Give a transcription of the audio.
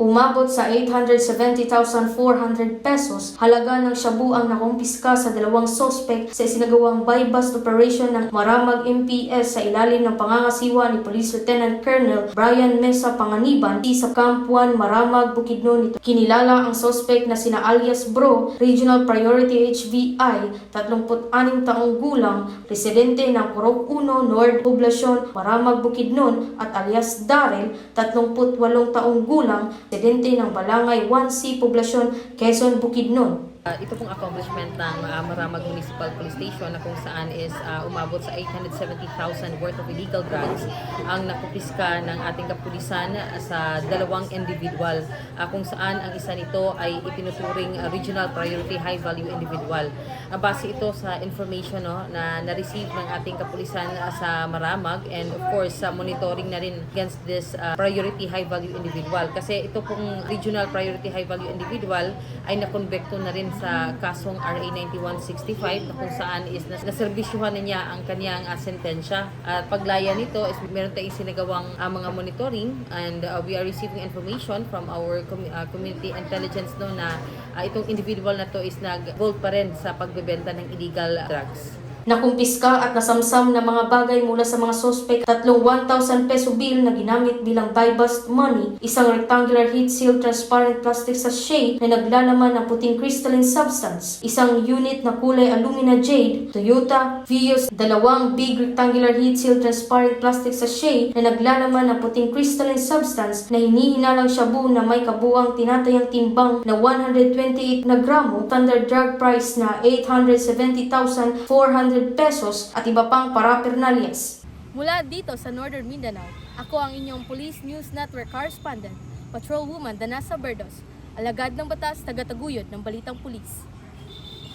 Umabot sa 870,400 pesos halaga ng shabu ang nakumpiska sa dalawang sospek sa isinagawang buy-bust operation ng Maramag MPS sa ilalim ng pangangasiwa ni Police Lieutenant Colonel Brian Mesa Panganiban sa 1 Maramag, Bukidnon. Ito kinilala ang sospek na sina alias Bro, Regional Priority HVI, 36 taong gulang, residente ng Purok 1, Nord Poblasyon, Maramag, Bukidnon at alias Darrell, 38 taong gulang, residente ng Balangay 1C Poblasyon, Quezon, Bukidnon. Uh, ito pong accomplishment ng uh, Maramag Municipal Police Station na kung saan is uh, umabot sa 870,000 worth of illegal drugs ang nakupiska ng ating kapulisan uh, sa dalawang individual uh, kung saan ang isa nito ay itinuturing uh, regional priority high value individual. Uh, base ito sa information no, na na-receive ng ating kapulisan uh, sa Maramag and of course sa monitoring na rin against this uh, priority high value individual kasi ito pong regional priority high value individual ay nakonbekto na rin sa kasong RA 9165 na kung saan is nas naserbisyuhan na niya ang kanyang uh, sentensya. At paglaya nito is meron tayong sinagawang uh, mga monitoring and uh, we are receiving information from our com- uh, community intelligence no na uh, itong individual na to is nag-involve pa rin sa pagbebenta ng illegal drugs. Nakumpiska at nasamsam na mga bagay mula sa mga sospek, tatlong 1,000 peso bill na ginamit bilang buy-bust money, isang rectangular heat-sealed transparent plastic sachet na naglalaman ng puting crystalline substance, isang unit na kulay alumina jade, Toyota Vios, dalawang big rectangular heat-sealed transparent plastic sachet na naglalaman ng puting crystalline substance na hinihinalang shabu na may kabuang tinatayang timbang na 128 na gramo, standard drug price na 870,400 pesos at iba pang parapernalyas. Mula dito sa Northern Mindanao, ako ang inyong Police News Network correspondent, Patrolwoman Danasa Berdos, alagad ng batas, tagataguyod ng Balitang Pulis.